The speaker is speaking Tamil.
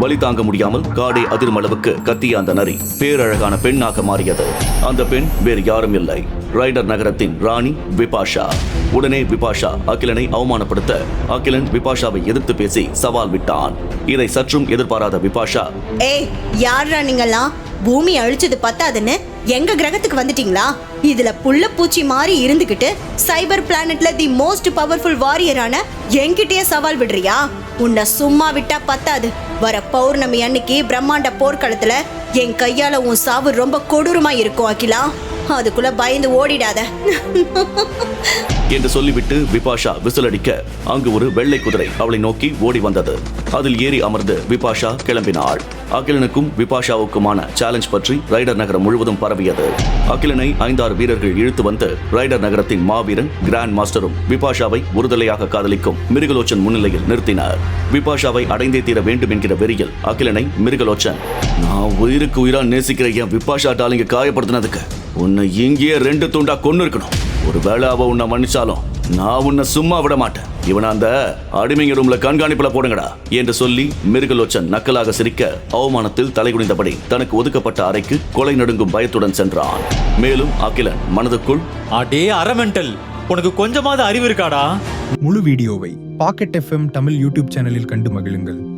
வலி தாங்க முடியாமல் காடை அதிரும் அளவுக்கு கத்திய அந்த நரி. பேரழகான பெண்ணாக மாறியது. அந்த பெண் வேறு யாரும் இல்லை. ரைடர் நகரத்தின் ராணி விபாஷா. உடனே விபாஷா அகிலனை அவமானப்படுத்த அகிலன் விபாஷாவை எதிர்த்து பேசி சவால் விட்டான். இதை சற்றும் எதிர்பாராத விபாஷா ஏய் யாரா நீங்கெல்லாம் பூமி அழிச்சது பத்தாதுன்னு எங்க கிரகத்துக்கு வந்துட்டீங்களா? இதுல புள்ள பூச்சி மாதிரி இருந்துகிட்டு சைபர் பிளானட்ல தி மோஸ்ட் பவர்ஃபுல் வாரியரான என்கிட்டயே சவால் விடுறியா? உன்னை சும்மா விட்டா பத்தாது. வர பௌர்ணமி அன்னைக்கு பிரம்மாண்ட போர்க்களத்துல என் கையால உன் சாவு ரொம்ப கொடூரமா இருக்கும் அகிலா. அதுக்குள்ள பயந்து ஓடிடாத. என்று சொல்லிவிட்டு விபாஷா விசிலடிக்க அங்கு ஒரு வெள்ளை குதிரை அவளை நோக்கி ஓடி வந்தது. அதில் ஏறி அமர்ந்து விபாஷா கிளம்பினாள். அகிலனுக்கும் விபாஷாவுக்குமான சேலஞ்ச் பற்றி ரைடர் நகரம் முழுவதும் பரவியது. அகிலனை ஐந்தாறு வீரர்கள் இழுத்து வந்து ரைடர் நகரத்தின் மாவீரன் கிராண்ட் மாஸ்டரும் விபாஷாவை ஒருதலையாக காதலிக்கும் மிருகலோச்சன் முன்னிலையில் நிறுத்தினார். விபாஷாவை அடைந்தே தீர வேண்டும் என்கிற வெறியில் அகிலனை மிருகலோச்சன் நான் உயிருக்கு உயிரா நேசிக்கிற என் விபாஷா டாலிங்க காயப்படுத்தினதுக்கு உன்னை இங்கேயே ரெண்டு துண்டா கொன்னு இருக்கணும் ஒருவேளை அவ உன்னை மன்னிச்சாலும் நான் உன்னை சும்மா விட மாட்டேன் இவனை அந்த அடிமைங்க ரூம்ல கண்காணிப்புல போடுங்கடா என்று சொல்லி மிருகலோச்சன் நக்கலாக சிரிக்க அவமானத்தில் தலைகுனிந்தபடி தனக்கு ஒதுக்கப்பட்ட அறைக்கு கொலை நடுங்கும் பயத்துடன் சென்றான். மேலும் அகிலன் மனதுக்குள் அடே அரமெண்டல் உனக்கு கொஞ்சமாவது அறிவு இருக்காடா? முழு வீடியோவை பாக்கெட் எஃப்எம் தமிழ் யூடியூப் சேனலில் கண்டு மகிழுங்கள்.